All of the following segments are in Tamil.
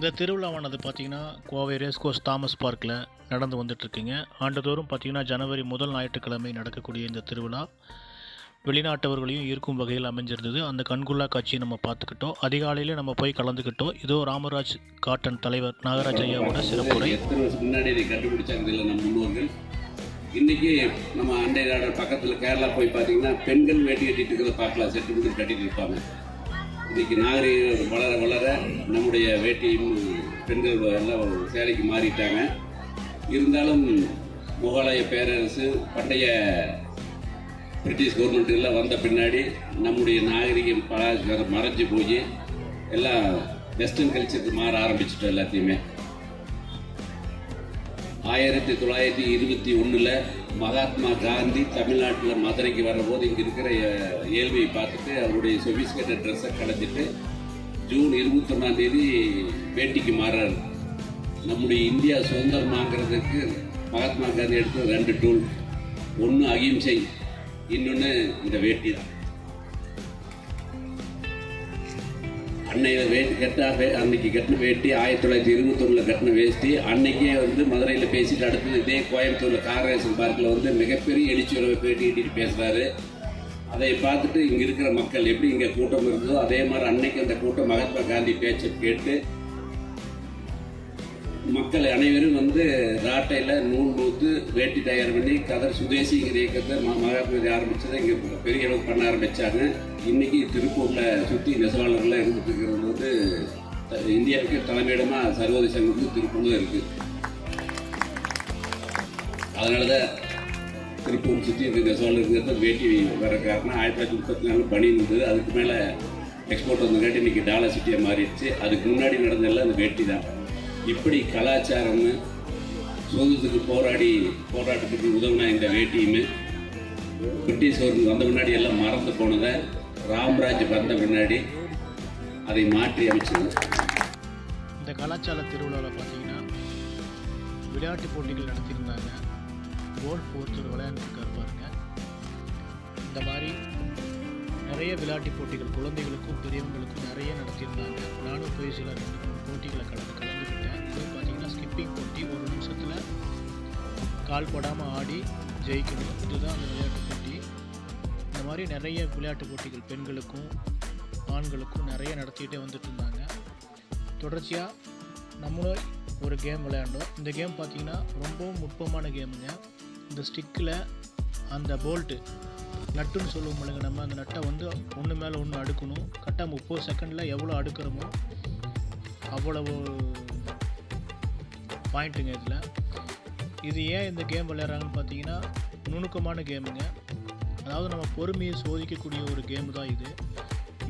இந்த திருவிழாவானது பார்த்திங்கன்னா கோவை ரேஸ்கோஸ் தாமஸ் பார்க்கில் நடந்து வந்துட்டுருக்குங்க. ஆண்டுதோறும் பார்த்திங்கன்னா ஜனவரி முதல் ஞாயிற்றுக்கிழமை நடக்கக்கூடிய இந்த திருவிழா வெளிநாட்டவர்களையும் ஈர்க்கும் வகையில் அமைஞ்சிருந்தது. அந்த கண்குள்ளா காட்சியை நம்ம பார்த்துக்கிட்டோம். அதிகாலையிலே நம்ம போய் கலந்துக்கிட்டோம். இதோ ராமராஜ் காட்டன் தலைவர் நாகராஜ் ஐயாவோட சிறப்புரை. முன்னாடி கண்டுபிடிச்சாங்க இல்லை நம்ம முன்னோர்கள் இன்னைக்கு நம்ம அண்டை நாடு பக்கத்தில் கேரளா போய் பார்த்தீங்கன்னா பெண்கள் வேட்டி கட்டிட்டு இருக்கிறத பார்க்கலாம். செட்டு கட்டிட்டு இருப்பாங்க. இன்னைக்கு நாகரிகம் வளர வளர நம்முடைய வேட்டியும் பெண்கள் எல்லாம் சேலைக்கு மாறிட்டாங்க. இருந்தாலும் முகலாய பேரரசு பண்டைய பிரிட்டிஷ் கவர்மெண்ட் எல்லாம் வந்த பின்னாடி நம்முடைய நாகரிகம் கலாச்சாரம் மறைஞ்சு போய் எல்லாம் வெஸ்டர்ன் கல்ச்சருக்கு மாற ஆரம்பிச்சிட்டோம் எல்லாத்தையுமே. ஆயிரத்தி தொள்ளாயிரத்தி இருபத்தி ஒன்றில் மகாத்மா காந்தி தமிழ்நாட்டில் மதுரைக்கு வரும்போது இங்கே இருக்கிற ஏழ்மையை பார்த்துட்டு அவருடைய சொபிஸ்கேட்ட ட்ரெஸ்ஸை கலைஞ்சிட்டு ஜூன் இருபத்தொன்னாம் தேதி வேட்டிக்கு மாறாரு நம்முடைய இந்தியா சுதந்திரமாங்கிறதுக்கு மகாத்மா காந்தி எடுத்த ரெண்டு டூல் ஒன்று அகிம்சை இன்னொன்று இந்த வேட்டி தான் அன்னைய வேட்டி கெட்டா அன்னைக்கு கட்டின வேட்டி ஆயிரத்தி தொள்ளாயிரத்தி இருபத்தொன்னில் கட்டின வேஷ்டி அன்னைக்கே வந்து மதுரையில் பேசிட்டு அடுத்தது இதே கோயம்புத்தூரில் காரேசன் பார்க்கில் வந்து மிகப்பெரிய எழுச்சியுறவை பேட்டி கட்டிட்டு பேசுகிறாரு அதை பார்த்துட்டு இங்கே இருக்கிற மக்கள் எப்படி இங்கே கூட்டம் இருந்ததோ அதே மாதிரி அன்னைக்கு அந்த கூட்டம் மகாத்மா காந்தி பேச்சை கேட்டு மக்கள் அனைவரும் வந்து ராட்டையில் நூல் நூத்து வேட்டி தயார் பண்ணி கதர் சுதேசிங்கிற இயக்கத்தை ம- மகாத்மா ஆரம்பிச்சதை இங்கே பெரிய அளவு பண்ண ஆரம்பிச்சாங்க. இன்னைக்கு திருப்பூரில் சுற்றி நெசவாளர்கள்லாம் இருந்துட்டு இருக்கிறது வந்து இந்தியாவுக்கு தலைமையிடமாக சர்வதேச சங்கத்துக்கு திருப்பூர் இருக்குது அதனால தான் திருப்பூர் சுற்றி இந்த நெசவாளர் வேட்டி வர காரணம் ஆயிரத்தி தொள்ளாயிரத்தி முப்பத்தி நாலு பணி இருந்தது. அதுக்கு மேலே எக்ஸ்போர்ட் வந்தங்காட்டி இன்னைக்கு டாலர் சிட்டியாக மாறிடுச்சு. அதுக்கு முன்னாடி நடந்ததெல்லாம் அந்த வேட்டி தான். இப்படி கலாச்சாரம்னு சுதந்திரத்துக்கு போராடி போராட்டத்துக்கு உதவுனா இந்த வேட்டியுமே பிரிட்டிஷ் வந்த முன்னாடி எல்லாம் மறந்து போனதை ராம்ராஜ் வந்த பின்னாடி அதை மாற்றி அமைச்சது. இந்த கலாச்சார திருவிழாவில் பார்த்தீங்கன்னா விளையாட்டு போட்டிகள் நடத்தியிருந்தாங்க. கோல்ஃப் ஒருத்தர் விளையாண்டுருக்காரு பாருங்க. இந்த மாதிரி நிறைய விளையாட்டு போட்டிகள் குழந்தைகளுக்கும் பெரியவங்களுக்கும் நிறைய நடத்தியிருந்தாங்க. நானும் போய் சில ரெண்டு மூணு போட்டிகளை கலந்து கலந்து பார்த்தீங்கன்னா போட்டி ஒரு நிமிஷத்தில் கால் போடாமல் ஆடி ஜெயிக்கணும். இதுதான் அந்த விளையாட்டு போட்டி. இந்த மாதிரி நிறைய விளையாட்டு போட்டிகள் பெண்களுக்கும் ஆண்களுக்கும் நிறைய நடத்திக்கிட்டே வந்துட்டு இருந்தாங்க. தொடர்ச்சியாக நம்மளும் ஒரு கேம் விளையாண்டோம். இந்த கேம் பார்த்திங்கன்னா ரொம்பவும் நுட்பமான கேமுங்க இந்த ஸ்டிக்கில் அந்த போல்ட்டு நட்டுன்னு சொல்லுவோம் இல்லைங்க நம்ம அந்த நட்டை வந்து ஒன்று மேலே ஒன்று அடுக்கணும். கரெக்டாக முப்பது செகண்டில் எவ்வளோ அடுக்கிறோமோ அவ்வளவு பாயிண்ட்டுங்க இதில். இது ஏன் இந்த கேம் விளையாடுறாங்கன்னு பார்த்தீங்கன்னா நுணுக்கமான கேமுங்க அதாவது நம்ம பொறுமையை சோதிக்கக்கூடிய ஒரு கேம் தான் இது.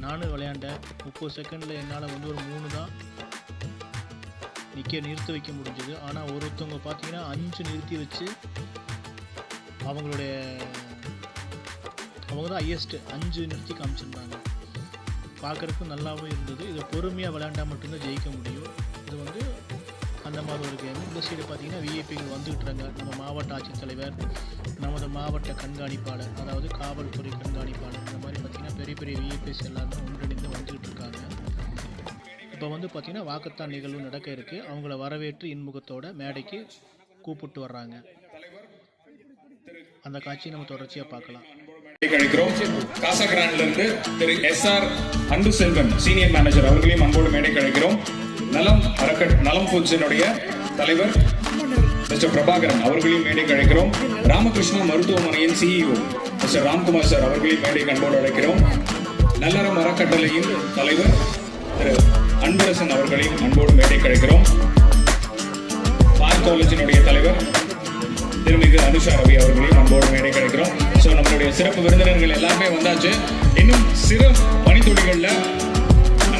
நானும் விளையாண்டேன். முப்பது செகண்டில் என்னால் வந்து ஒரு மூணு தான் நிற்க நிறுத்தி வைக்க முடிஞ்சது. ஆனால் ஒருத்தவங்க பார்த்தீங்கன்னா அஞ்சு நிறுத்தி வச்சு அவங்களுடைய அவங்க தான் ஹையஸ்ட்டு அஞ்சு நிறுத்தி காமிச்சிருந்தாங்க. பார்க்குறதுக்கும் நல்லாவும் இருந்தது. இதை பொறுமையாக விளையாண்டால் மட்டும்தான் ஜெயிக்க முடியும். அந்த மாதிரி ஒரு கேம் இந்த சைடு பார்த்தீங்கன்னா விஐபிகள் வந்துகிட்றாங்க நம்ம மாவட்ட ஆட்சித்தலைவர் நமது மாவட்ட கண்காணிப்பாளர் அதாவது காவல்துறை கண்காணிப்பாளர் இந்த மாதிரி பார்த்தீங்கன்னா பெரிய பெரிய விஐபிஸ் எல்லாருமே ஒன்றிணைந்து வந்துகிட்டு இருக்காங்க. இப்போ வந்து பார்த்திங்கன்னா வாக்குத்தான் நிகழ்வு நடக்க இருக்குது அவங்கள வரவேற்று இன்முகத்தோட மேடைக்கு கூப்பிட்டு வர்றாங்க. அந்த காட்சியை நம்ம தொடர்ச்சியாக பார்க்கலாம். அழைக்கிறோம். கிராண்ட்ல இருந்து திரு எஸ் ஆர் அன்பு செல்வன் சீனியர் மேனேஜர் அவர்களையும் அன்போடு மேடை அழைக்கிறோம். நலம் அறக்கட் நலம் ஃபுட்ஸினுடைய தலைவர் மிஸ்டர் பிரபாகரன் அவர்களையும் மேடை அழைக்கிறோம். ராமகிருஷ்ணா மருத்துவமனையின் சிஇஓ மிஸ்டர் ராம்குமார் சார் அவர்களையும் மேடை அன்போடு அழைக்கிறோம். நல்லறம் அறக்கட்டளையின் தலைவர் திரு அன்பரசன் அவர்களையும் அன்போடு மேடை அழைக்கிறோம். பார் காலேஜினுடைய தலைவர் திருமிகு அனுஷா ரவி அவர்களையும் அன்போடு மேடை கிடைக்கிறோம் ஸோ நம்மளுடைய சிறப்பு விருந்தினர்கள் எல்லாருமே வந்தாச்சு. இன்னும் சிறு பணித்துறைகளில்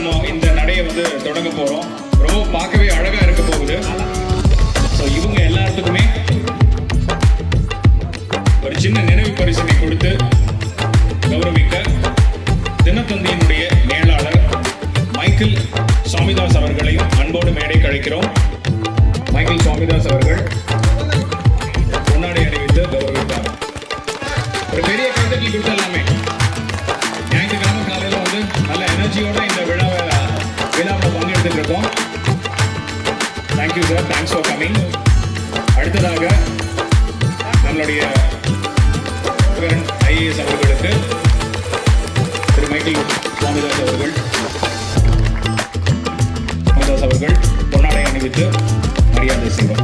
நம்ம இந்த நடையை வந்து தொடங்க போறோம். ரொம்ப பார்க்கவே அழகா இருக்க போகுது. ஸோ இவங்க எல்லாத்துக்குமே ஒரு சின்ன நினைவு பரிசனை கொடுத்து கௌரவிக்க தினத்தந்தியினுடைய மேலாளர் மைக்கேல் சாமிதாஸ் அவர்களையும் அன்போடு மேடை கழிக்கிறோம் ஐஏஎஸ் அவர்களுக்கு திரு மைக்கேல் சுவாமிதாஸ் அவர்கள் சுவாமிதாஸ் அவர்கள் பொன்னாடை அணிவித்து மரியாதை செய்வார்.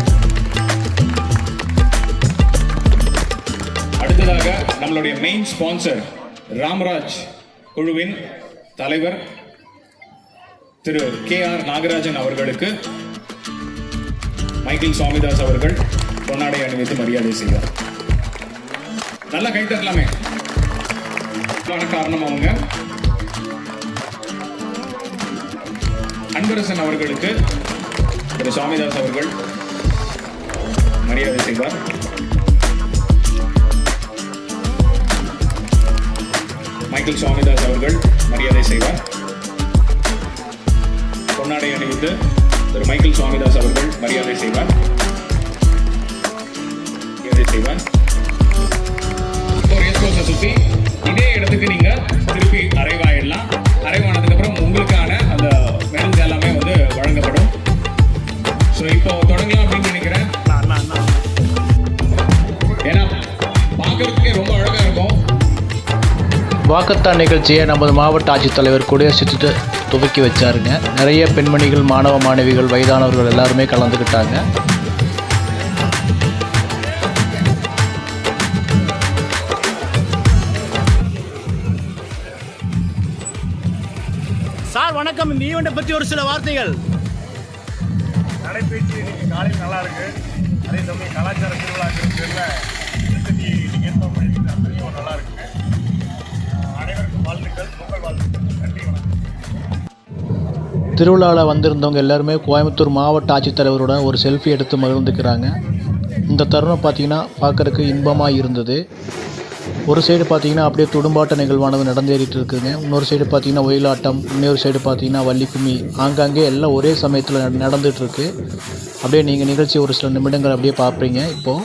அடுத்ததாக நம்மளுடைய மெயின் ஸ்பான்சர் ராம்ராஜ் குழுவின் தலைவர் திரு கே ஆர் நாகராஜன் அவர்களுக்கு மைக்கேல் சுவாமிதாஸ் அவர்கள் பொன்னாடை அணிவித்து மரியாதை செய்வார். நல்லா கை தரலாமே காரணம் அவங்க. அன்பரசன் அவர்களுக்கு திரு சுவாமிதாஸ் அவர்கள் மரியாதை செய்வார். மைக்கேல் சுவாமிதாஸ் அவர்கள் மரியாதை செய்வார். பொன்னாடை அணிவித்து திரு மைக்கேல் சுவாமிதாஸ் அவர்கள் மரியாதை செய்வார். மரியாதை செய்வார். சுற்றி இதே இடத்துக்கு நீங்க திருப்பி அரைவாயிடலாம். அரைவானதுக்கு அப்புறம் உங்களுக்கான அந்த மெடல்ஸ் எல்லாமே வந்து வழங்கப்படும். ஸோ இப்போ தொடங்கலாம் அப்படின்னு நினைக்கிறேன். ஏன்னா பார்க்கறதுக்கே ரொம்ப அழகா இருக்கும். வாக்கத்தான் நிகழ்ச்சியை நமது மாவட்ட ஆட்சித்தலைவர் கொடியரசு துவக்கி வச்சாருங்க. நிறைய பெண்மணிகள் மாணவ மாணவிகள் வயதானவர்கள் எல்லாருமே கலந்துக்கிட்டாங்க சார் வணக்கம். இந்த ஈவெண்ட்டை பற்றி ஒரு சில வார்த்தைகள். நடைபயிற்சி இன்னைக்கு காலையில் நல்லா இருக்கு. அதே சமயம் கலாச்சார திருவிழாக்கள் திருப்பதி இன்னைக்கு ஏற்பாடு பண்ணியிருக்கு அத்தனையும் நல்லா இருக்கு. அனைவருக்கும் வாழ்த்துக்கள். பொங்கல் வாழ்த்துக்கள். நன்றி வணக்கம். திருவிழாவில் வந்திருந்தவங்க எல்லாருமே கோயம்புத்தூர் மாவட்ட ஆட்சித்தலைவரோட ஒரு செல்ஃபி எடுத்து மகிழ்ந்துக்கிறாங்க இந்த தருணம் பார்த்தீங்கன்னா பார்க்கறதுக்கு இன்பமாக இருந்தது. ஒரு சைடு பார்த்தீங்கன்னா அப்படியே துடும்பாட்ட நிகழ்வானது நடந்தேறிட்டு இருக்குங்க. இன்னொரு சைடு பார்த்தீங்கன்னா ஒயிலாட்டம் இன்னொரு சைடு பார்த்தீங்கன்னா வள்ளிக்கும்மி. ஆங்காங்கே எல்லாம் ஒரே சமயத்தில் நடந்துகிட்ருக்கு அப்படியே நீங்கள் நிகழ்ச்சி ஒரு சில நிமிடங்கள் அப்படியே பார்ப்பீங்க இப்போது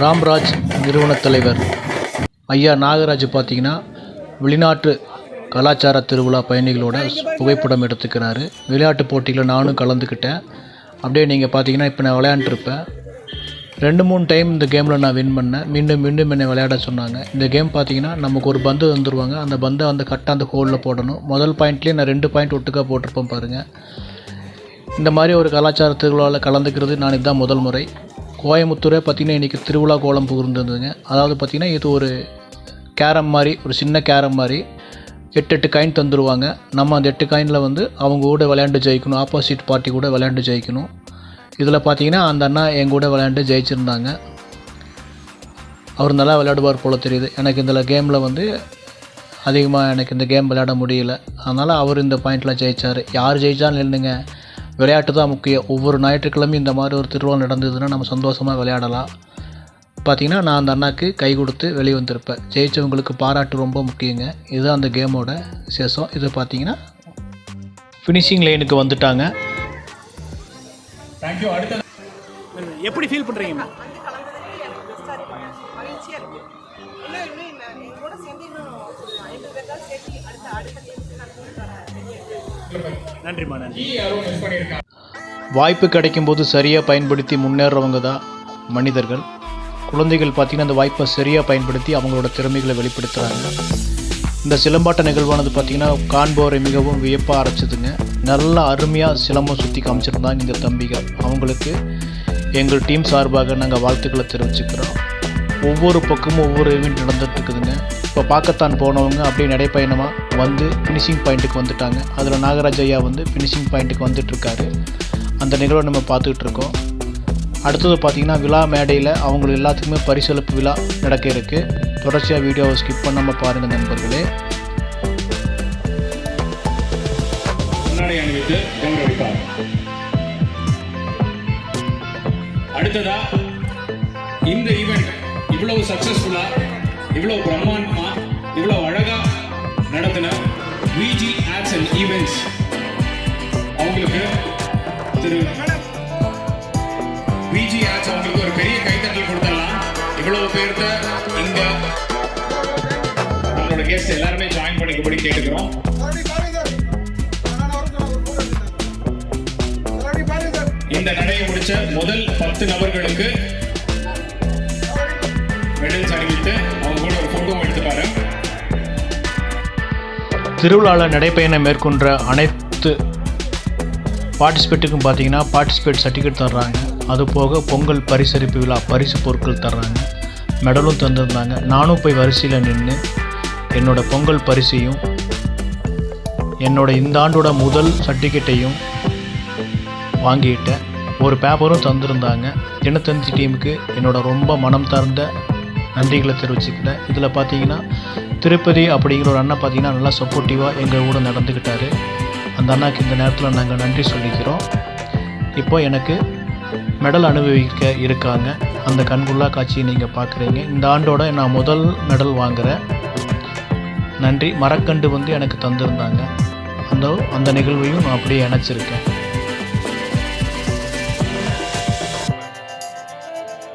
ராம்ராஜ் நிறுவனத் தலைவர். ஐயா நாகராஜ் பார்த்தீங்கன்னா வெளிநாட்டு கலாச்சார திருவிழா பயணிகளோட புகைப்படம் எடுத்துக்கிறாரு. விளையாட்டு போட்டியில் நானும் கலந்துக்கிட்டேன். அப்படியே நீங்கள் பார்த்தீங்கன்னா இப்போ நான் விளையாண்டுருப்பேன். ரெண்டு மூணு டைம் இந்த கேமில் நான் வின் பண்ணேன். மீண்டும் மீண்டும் என்னை விளையாட சொன்னாங்க. இந்த கேம் பார்த்தீங்கன்னா நமக்கு ஒரு பந்து வந்துருவாங்க அந்த பந்தை அந்த கரெக்டாக அந்த ஹோலில் போடணும். முதல் பாயிண்ட்லேயே நான் ரெண்டு பாயிண்ட் ஒட்டுக்காக போட்டிருப்பேன் பாருங்கள் இந்த மாதிரி ஒரு கலாச்சார திருவிழாவில் கலந்துக்கிறது நான் இதுதான் முதல் முறை. கோயம்புத்தூரே பார்த்திங்கன்னா இன்றைக்கி திருவிழா கோலம் புகுந்துருந்ததுங்க. அதாவது பார்த்திங்கன்னா இது ஒரு கேரம் மாதிரி ஒரு சின்ன கேரம் மாதிரி எட்டு எட்டு காயின் தந்துடுவாங்க நம்ம அந்த எட்டு காயினில் வந்து அவங்க கூட விளையாண்டு ஜெயிக்கணும். ஆப்போசிட் பார்ட்டி கூட விளையாண்டு ஜெயிக்கணும். இதில் பார்த்தீங்கன்னா அந்த அண்ணா என் கூட விளையாண்டு ஜெயிச்சிருந்தாங்க. அவர் நல்லா விளையாடுவார் போல தெரியுது. எனக்கு இந்த கேமில் வந்து அதிகமாக எனக்கு இந்த கேம் விளையாட முடியல. அதனால் அவர் இந்த பாயிண்டில் ஜெயிச்சார். யார் ஜெயிச்சாலும் இல்லைங்க விளையாட்டு தான் முக்கியம். ஒவ்வொரு ஞாயிற்றுக்கிழமையும் இந்த மாதிரி ஒரு திருவிழா நடந்ததுன்னா நம்ம சந்தோஷமாக விளையாடலாம். பார்த்தீங்கன்னா நான் அந்த அண்ணாக்கு கை கொடுத்து வெளியே வந்திருப்பேன். ஜெயிச்சவங்களுக்கு பாராட்டு ரொம்ப முக்கியங்க. இதுதான் அந்த கேமோட விசேஷம். இது பார்த்தீங்கன்னா ஃபினிஷிங் லைனுக்கு வந்துட்டாங்க. தேங்க்யூ அடுத்த எப்படி ஃபீல் பண்ணுறீங்கம்மா நன்றிம்மா நன்றி. வாய்ப்பு கிடைக்கும் போது சரியாக பயன்படுத்தி முன்னேறவங்க தான் மனிதர்கள்? குழந்தைகள் பார்த்திங்கன்னா அந்த வாய்ப்பை சரியாக பயன்படுத்தி அவங்களோட திறமைகளை வெளிப்படுத்துகிறாங்க இந்த சிலம்பாட்ட நிகழ்வானது பார்த்திங்கன்னா காண்போரை மிகவும் வியப்பாக அரைச்சதுங்க. நல்லா அருமையாக சிலம்பம் சுற்றி காமிச்சிருந்தாங்க இந்த தம்பிகள் அவங்களுக்கு எங்கள் டீம் சார்பாக நாங்கள் வாழ்த்துக்களை தெரிவிச்சுக்கிறோம். ஒவ்வொரு பக்கமும் ஒவ்வொரு ஈவெண்ட் நடந்துட்டு இருக்குதுங்க. இப்போ பார்க்கத்தான் போனவங்க அப்படியே நடைப்பயணமாக வந்து ஃபினிஷிங் பாயிண்ட்டுக்கு வந்துட்டாங்க. அதில் நாகராஜ் ஐயா வந்து ஃபினிஷிங் பாயிண்ட்டுக்கு வந்துட்டுருக்காரு. அந்த நிகழ்வை நம்ம பார்த்துக்கிட்டு இருக்கோம். அடுத்தது பார்த்திங்கன்னா விழா மேடையில் அவங்க எல்லாத்துக்குமே பரிசளிப்பு விழா நடக்க இருக்குது தொடர்ச்சியாக வீடியோவை ஸ்கிப் பண்ணாமல் பாருங்கள் நண்பர்களே. அடுத்ததா இந்த ஈவெண்ட் இவ்வளவு சக்சஸ்ஃபுல்லா இவ்வளவு பிரம்மாண்டமா இவ்வளவு அழகா நடத்தின விஜி ஆட்ஸ் அண்ட் ஈவெண்ட்ஸ் அவங்களுக்கு திரு விஜி ஆட்ஸ் அவங்களுக்கு ஒரு பெரிய கைத்தட்டல் கொடுத்துடலாம் இவ்வளவு பேர்த்த இங்க நம்மளோட கெஸ்ட் எல்லாருமே ஜாயின் பண்ணிக்கப்படி கேட்டுக்கிறோம். இந்த நடையை முடிச்ச முதல் பத்து நபர்களுக்கு மெடல்ஸ் அறிவித்து அவங்க கூட திருவிழாவில் நடைப்பயணம் மேற்கொண்ட அனைத்து பார்ட்டிசிபேட்டுக்கும் பார்த்தீங்கன்னா பார்ட்டிசிபேட் சர்டிஃபிகேட் தர்றாங்க. அது போக பொங்கல் பரிசரிப்பு விழா பரிசு பொருட்கள் தர்றாங்க. மெடலும் தந்திருந்தாங்க. நானும் போய் வரிசையில் நின்று என்னோட பொங்கல் பரிசையும் என்னோட இந்த ஆண்டோட முதல் சர்டிஃபிகேட்டையும் வாங்கிட்டேன். ஒரு பேப்பரும் தந்திருந்தாங்க. தினத்தந்தி டீமுக்கு என்னோட ரொம்ப மனம் தார்ந்த நன்றிகளை தெரிவிச்சுக்கிட்டேன் இதில் பார்த்தீங்கன்னா திருப்பதி அப்படிங்கிற ஒரு அண்ணன் பார்த்தீங்கன்னா நல்லா சப்போர்ட்டிவாக எங்கள் கூட நடந்துக்கிட்டாரு. அந்த அண்ணாக்கு இந்த நேரத்தில் நாங்கள் நன்றி சொல்லிக்கிறோம். இப்போ எனக்கு மெடல் அனுபவிக்க இருக்காங்க. அந்த கண்குள்ளா காட்சியை நீங்கள் பார்க்குறீங்க. இந்த ஆண்டோட நான் முதல் மெடல் வாங்குகிறேன் நன்றி. மரக்கண்டு வந்து எனக்கு தந்திருந்தாங்க. அந்த அந்த நிகழ்வையும் நான் அப்படியே இணைச்சிருக்கேன்.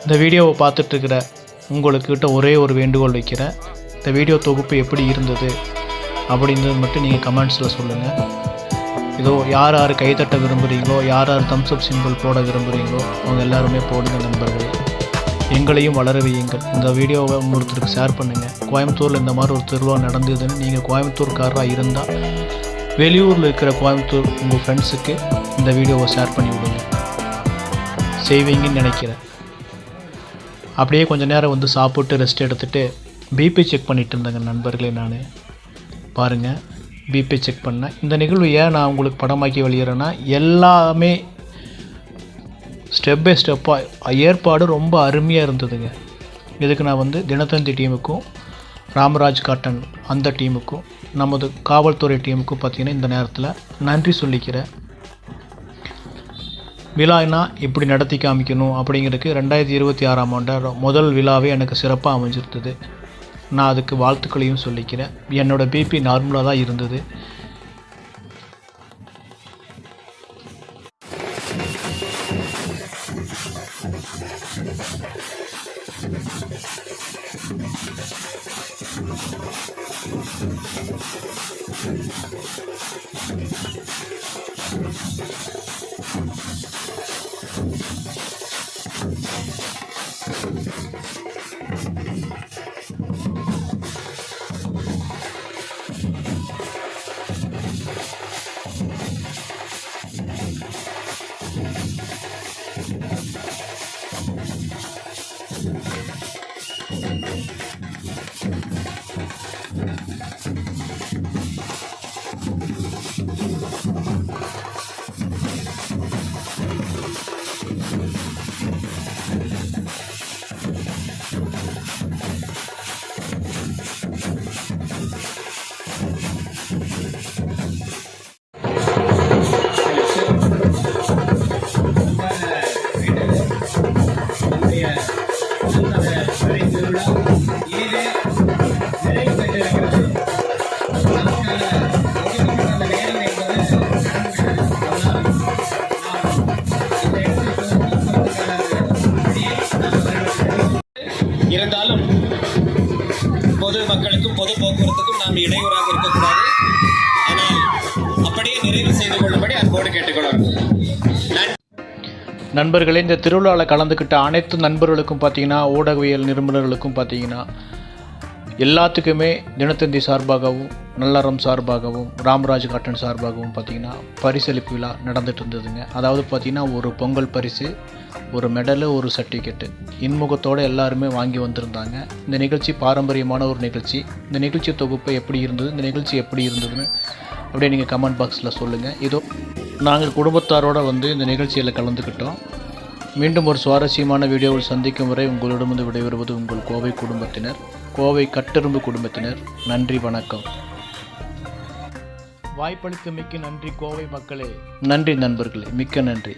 இந்த வீடியோவை பார்த்துட்ருக்கிற உங்களுக்கிட்ட ஒரே ஒரு வேண்டுகோள் வைக்கிறேன். இந்த வீடியோ தொகுப்பு எப்படி இருந்தது அப்படின்றது மட்டும் நீங்கள் கமெண்ட்ஸில் சொல்லுங்கள் இதோ யார் யார் கைத்தட்ட விரும்புகிறீங்களோ யார் யார் தம்ஸ்அப் சிம்பிள் போட விரும்புகிறீங்களோ அவங்க எல்லாருமே போடுங்க நண்பர்களே. எங்களையும் வளர வையுங்கள். இந்த வீடியோவை ஒருத்தருக்கு ஷேர் பண்ணுங்கள் கோயம்புத்தூரில் இந்த மாதிரி ஒரு திருவிழா நடந்ததுன்னு நீங்கள் கோயம்புத்தூர்காரராக இருந்தால் வெளியூரில் இருக்கிற கோயம்புத்தூர் உங்கள் ஃப்ரெண்ட்ஸுக்கு இந்த வீடியோவை ஷேர் பண்ணி விடுங்க. செய்வீங்கன்னு நினைக்கிறேன். அப்படியே கொஞ்சம் நேரம் வந்து சாப்பிட்டு ரெஸ்ட் எடுத்துகிட்டு பிபி செக் பண்ணிட்டு இருந்தேங்க நண்பர்களே நான். பாருங்கள் பிபி செக் பண்ணேன். இந்த நிகழ்வு ஏன் நான் உங்களுக்கு படமாக்கி வெளியிறேன்னா எல்லாமே ஸ்டெப் பை ஸ்டெப்பாக ஏற்பாடு ரொம்ப அருமையாக இருந்ததுங்க. இதுக்கு நான் வந்து தினத்தந்தி டீமுக்கும் ராமராஜ் காட்டன் அந்த டீமுக்கும் நமது காவல்துறை டீமுக்கும் பார்த்தீங்கன்னா இந்த நேரத்தில் நன்றி சொல்லிக்கிறேன். விழானா இப்படி நடத்தி காமிக்கணும் அப்படிங்கிறதுக்கு ரெண்டாயிரத்தி இருபத்தி ஆறாம் ஆண்டு முதல் விழாவே எனக்கு சிறப்பாக அமைஞ்சிருந்தது. நான் அதுக்கு வாழ்த்துக்களையும் சொல்லிக்கிறேன் என்னோடய பிபி நார்மலாக தான் இருந்தது நண்பர்களே இந்த திருவிழாவில் கலந்துக்கிட்ட அனைத்து நண்பர்களுக்கும் பார்த்தீங்கன்னா ஊடகவியல் நிருபர்களுக்கும் பார்த்தீங்கன்னா எல்லாத்துக்குமே தினத்தந்தி சார்பாகவும் நல்லறம் சார்பாகவும் ராமராஜ் காட்டன் சார்பாகவும் பார்த்தீங்கன்னா பரிசளிப்பு விழா நடந்துட்டு இருந்ததுங்க. அதாவது பார்த்தீங்கன்னா ஒரு பொங்கல் பரிசு ஒரு மெடலு ஒரு சர்டிஃபிகேட்டு இன்முகத்தோடு எல்லாருமே வாங்கி வந்திருந்தாங்க. இந்த நிகழ்ச்சி பாரம்பரியமான ஒரு நிகழ்ச்சி. இந்த நிகழ்ச்சி தொகுப்பு எப்படி இருந்தது இந்த நிகழ்ச்சி எப்படி இருந்ததுன்னு அப்படியே நீங்கள் கமெண்ட் பாக்ஸில் சொல்லுங்கள் இதோ நாங்கள் குடும்பத்தாரோடு வந்து இந்த நிகழ்ச்சியில் கலந்துக்கிட்டோம். மீண்டும் ஒரு சுவாரஸ்யமான வீடியோவில் சந்திக்கும் வரை உங்களிடமிருந்து விடைபெறுவது உங்கள் கோவை குடும்பத்தினர் கோவை கட்டெரும்பு குடும்பத்தினர். நன்றி வணக்கம். வாய்ப்பளித்த மிக்க நன்றி கோவை மக்களே. நன்றி நண்பர்களே. மிக்க நன்றி.